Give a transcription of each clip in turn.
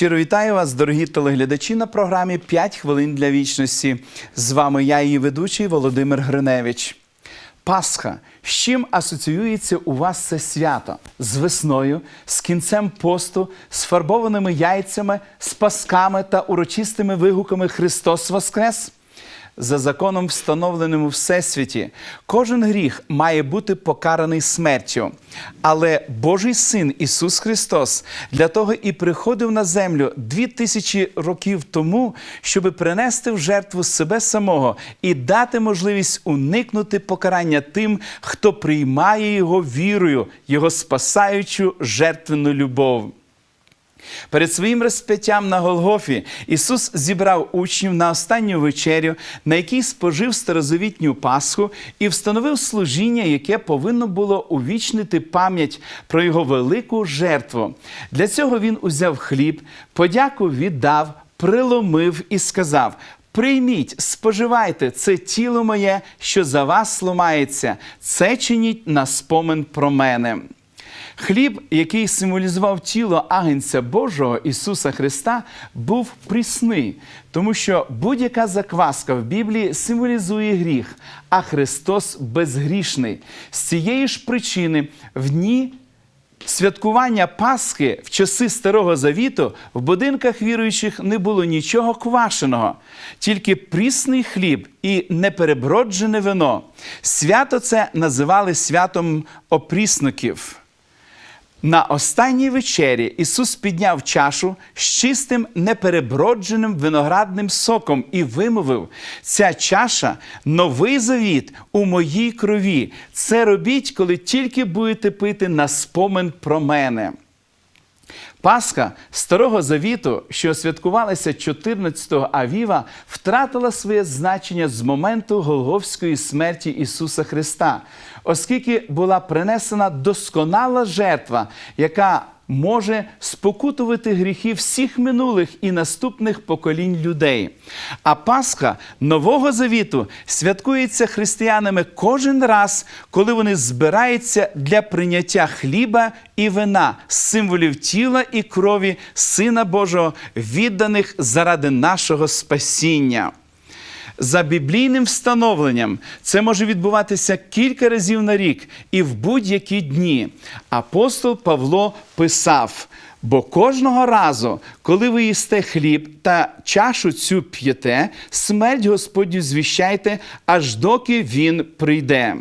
Щиро вітаю вас, дорогі телеглядачі, на програмі «5 хвилин для вічності. З вами я, її ведучий Володимир Гриневич. Пасха. З чим асоціюється у вас це свято? З весною, з кінцем посту, з фарбованими яйцями, з пасками та урочистими вигуками Христос Воскрес? За законом, встановленим у Всесвіті, кожен гріх має бути покараний смертю. Але Божий Син Ісус Христос для того і приходив на землю дві тисячі років тому, щоб принести в жертву себе самого і дати можливість уникнути покарання тим, хто приймає його вірою, його спасаючу жертвену любов. Перед своїм розп'яттям на Голгофі Ісус зібрав учнів на останню вечерю, на якій спожив старозавітню Пасху і встановив служіння, яке повинно було увічнити пам'ять про його велику жертву. Для цього він узяв хліб, подяку віддав, приломив і сказав. Прийміть, споживайте це тіло моє, що за вас ломається. Це чиніть на спомин про мене. Хліб, який символізував тіло агенця Божого Ісуса Христа, був прісний, тому що будь-яка закваска в Біблії символізує гріх, а Христос безгрішний. З цієї ж причини в дні святкування Пасхи в часи Старого Завіту в будинках віруючих не було нічого квашеного, тільки прісний хліб і непереброджене вино. Свято це називали святом опрісників. На останній вечері Ісус підняв чашу з чистим неперебродженим виноградним соком і вимовив: ця чаша новий завіт у моїй крові. Це робіть, коли тільки будете пити на спомин про мене. Пасха Старого Завіту, що святкувалася 14-го Авіва, втратила своє значення з моменту Голговської смерті Ісуса Христа, оскільки була принесена досконала жертва, яка може спокутувати гріхи всіх минулих і наступних поколінь людей. А Пасха Нового Завіту святкується християнами кожен раз, коли вони збираються для прийняття хліба і вина, символів тіла і крові Сина Божого, відданих заради нашого спасіння. За біблійним встановленням це може відбуватися кілька разів на рік і в будь-які дні. Апостол Павло писав: бо кожного разу, коли ви їсте хліб та чашу цю п'єте, смерть Господню звіщайте, аж доки він прийде.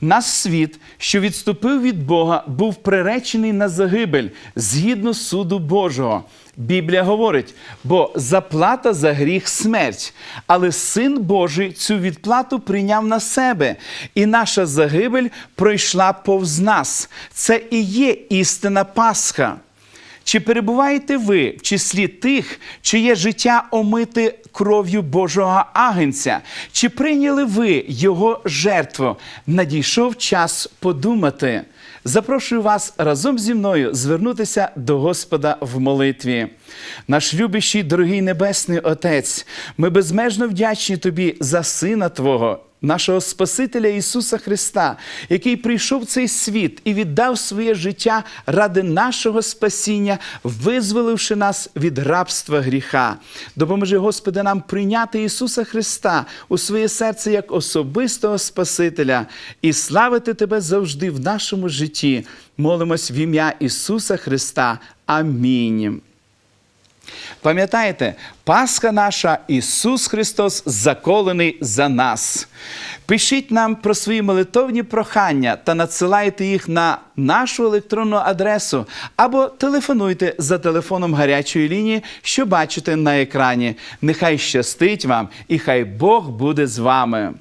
Наш світ, що відступив від Бога, був приречений на загибель згідно суду Божого. Біблія говорить, бо заплата за гріх смерть, але Син Божий цю відплату прийняв на себе, і наша загибель пройшла повз нас. Це і є істина Пасха. Чи перебуваєте ви в числі тих, чиє життя омите кров'ю Божого агенця? Чи прийняли ви його жертву? Надійшов час подумати. Запрошую вас разом зі мною звернутися до Господа в молитві. Наш любящий, дорогий Небесний Отець, ми безмежно вдячні Тобі за Сина Твого нашого Спасителя Ісуса Христа, який прийшов в цей світ і віддав своє життя ради нашого спасіння, визволивши нас від рабства гріха. Допоможи, Господи, нам прийняти Ісуса Христа у своє серце як особистого Спасителя і славити Тебе завжди в нашому житті. Молимось в ім'я Ісуса Христа. Амінь. Пам'ятаєте, Пасха наша, Ісус Христос заколений за нас. Пишіть нам про свої молитовні прохання та надсилайте їх на нашу електронну адресу або телефонуйте за телефоном гарячої лінії, що бачите на екрані. Нехай щастить вам і хай Бог буде з вами.